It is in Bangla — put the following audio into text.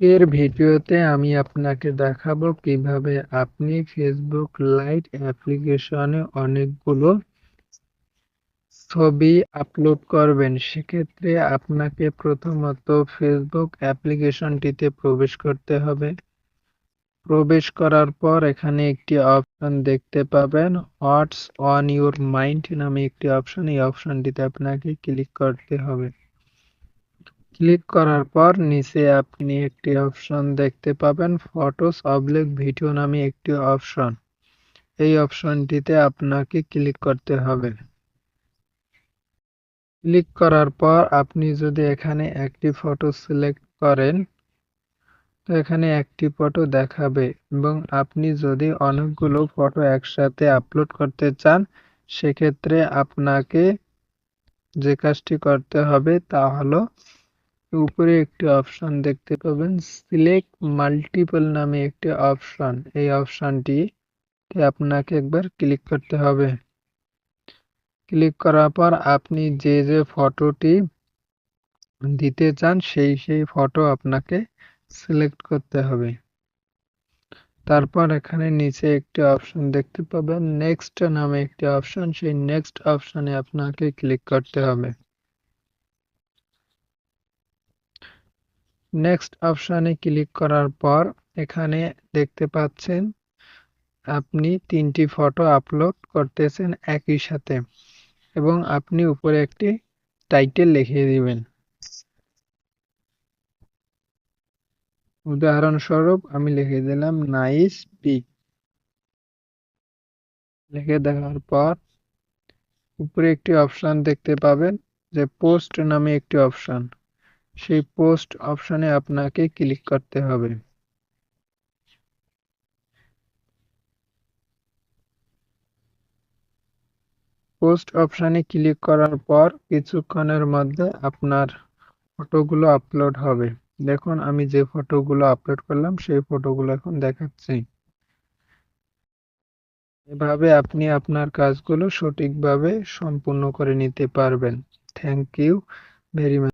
এর ভিডিওতে আমি আপনাকে দেখাবো কীভাবে আপনি ফেসবুক লাইট অ্যাপ্লিকেশনে অনেকগুলো ছবি আপলোড করবেন। সেক্ষেত্রে আপনাকে প্রথমত ফেসবুক অ্যাপ্লিকেশনটিতে প্রবেশ করতে হবে। প্রবেশ করার পর এখানে একটি অপশন দেখতে পাবেন হোয়াটস অন ইউর মাইন্ড নামে একটি অপশন এই অপশনটিতে আপনাকে ক্লিক করতে হবে। ক্লিক করার পর নিচে আপনি একটি অপশন দেখতে পাবেন, ফটোস অবলিক ভিডিও নামে একটি অপশন। এই অপশনটিতে আপনাকে ক্লিক করতে হবে। ক্লিক করার পর আপনি যদি এখানে একটি ফটো সিলেক্ট করেন, তো এখানে একটি ফটো দেখাবে এবং আপনি যদি অনেকগুলো ফটো একসাথে আপলোড করতে চান, সেক্ষেত্রে আপনাকে যে কাজটি করতে হবে তা হলো উপরে একটি অপশন দেখতে পাবেন সিলেক্ট মাল্টিপল নামে একটি অপশন। এই অপশনটি আপনাকে একবার ক্লিক করতে হবে। ক্লিক করার পর আপনি যে যে ফটোটি দিতে চান, সেই সেই ফটো আপনাকে সিলেক্ট করতে হবে। তারপর এখানে নিচে একটি অপশন দেখতে পাবেন নেক্সট নামে একটি অপশন। সেই নেক্সট অপশনে আপনাকে ক্লিক করতে হবে। নেক্সট অপশানে ক্লিক করার পর এখানে দেখতে পাচ্ছেন আপনি তিনটি ফটো আপলোড করতেছেন একই সাথে এবং আপনি উপরে একটি টাইটেল লিখে দিবেন। উদাহরণস্বরূপ আমি লিখে দিলাম নাইস পিক লিখে দেওয়ার পর উপরে একটি অপশন দেখতে পাবেন যে পোস্ট নামে একটি অপশন সেই পোস্ট অপশনে আপনাকে ক্লিক করতে হবে। পোস্ট অপশানে ক্লিক করার পর কিছুক্ষণের মধ্যে আপনার ফটোগুলো আপলোড হবে। দেখুন, আমি যে ফটোগুলো আপলোড করলাম, সেই ফটোগুলো এখন দেখাচ্ছি। এভাবে আপনি আপনার কাজগুলো সঠিকভাবে সম্পূর্ণ করে নিতে পারবেন। Thank you very much